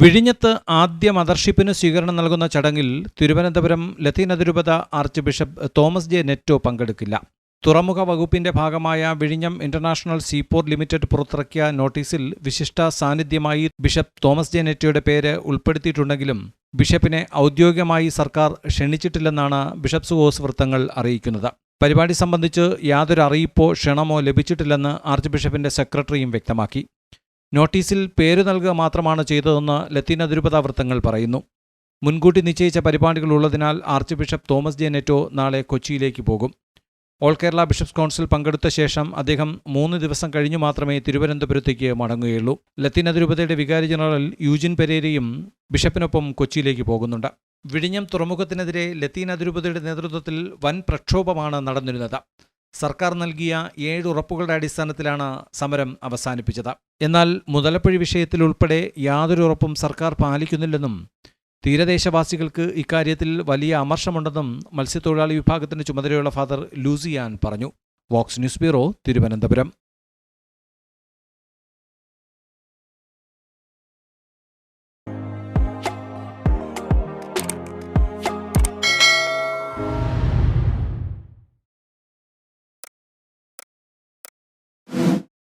വിഴിഞ്ഞത്ത് ആദ്യ മദർഷിപ്പിന് സ്വീകരണം നൽകുന്ന ചടങ്ങിൽ തിരുവനന്തപുരം ലത്തീൻ അതിരൂപത arch bishop Thomas J Netto പങ്കെടുക്കില്ല. തുറമുഖ വകുപ്പിന്റെ ഭാഗമായ വിഴിഞ്ഞം ഇന്റർനാഷണൽ സീപോർട്ട് ലിമിറ്റഡ് പുറത്തിറക്കിയ നോട്ടീസിൽ വിശിഷ്ട സാന്നിധ്യമായി ബിഷപ്പ് തോമസ് ജെ നെറ്റോയുടെ പേര് ഉൾപ്പെടുത്തിയിട്ടുണ്ടെങ്കിലും ബിഷപ്പിനെ ഔദ്യോഗികമായി സർക്കാർ ക്ഷണിച്ചിട്ടില്ലെന്നാണ് ബിഷപ്പ് സുഹോസ് വൃത്തങ്ങൾ അറിയിക്കുന്നത്. പരിപാടി സംബന്ധിച്ച് യാതൊരു അറിയിപ്പോ ക്ഷണമോ ലഭിച്ചിട്ടില്ലെന്ന് ആർച്ച് ബിഷപ്പിന്റെ സെക്രട്ടറിയും വ്യക്തമാക്കി. നോട്ടീസിൽ പേര് നൽകുക മാത്രമാണ് ചെയ്തതെന്ന് ലത്തീൻ അതിരൂപത വൃത്തങ്ങൾ പറയുന്നു. മുൻകൂട്ടി നിശ്ചയിച്ച പരിപാടികൾ ഉള്ളതിനാൽ arch bishop Thomas J Netto നാളെ കൊച്ചിയിലേക്ക് പോകും. ഓൾ കേരള ബിഷപ്സ് കൗൺസിൽ പങ്കെടുത്ത ശേഷം അദ്ദേഹം മൂന്ന് ദിവസം കഴിഞ്ഞു മാത്രമേ തിരുവനന്തപുരത്തേക്ക് മടങ്ങുകയുള്ളൂ. ലത്തീൻ അതിരൂപതയുടെ വികാരി ജനറൽ യൂജിൻ പെരേരയും ബിഷപ്പിനൊപ്പം കൊച്ചിയിലേക്ക് പോകുന്നുണ്ട്. വിഴിഞ്ഞം തുറമുഖത്തിനെതിരെ ലത്തീൻ അതിരൂപതയുടെ നേതൃത്വത്തിൽ വൻ പ്രക്ഷോഭമാണ് നടന്നിരുന്നത്. സർക്കാർ നൽകിയ ഏഴ് ഉറപ്പുകളുടെ അടിസ്ഥാനത്തിലാണ് സമരം അവസാനിപ്പിച്ചത്. എന്നാൽ മുതലപ്പഴി വിഷയത്തിൽ ഉൾപ്പെടെ യാതൊരു ഉറപ്പും സർക്കാർ പാലിക്കുന്നില്ലെന്നും തീരദേശവാസികൾക്ക് ഇക്കാര്യത്തിൽ വലിയ അമർഷമുണ്ടെന്നും മത്സ്യത്തൊഴിലാളി വിഭാഗത്തിന്റെ ചുമതലയുള്ള ഫാദർ ലൂസിയാൻ പറഞ്ഞു. Vox news bureau Thiruvananthapuram.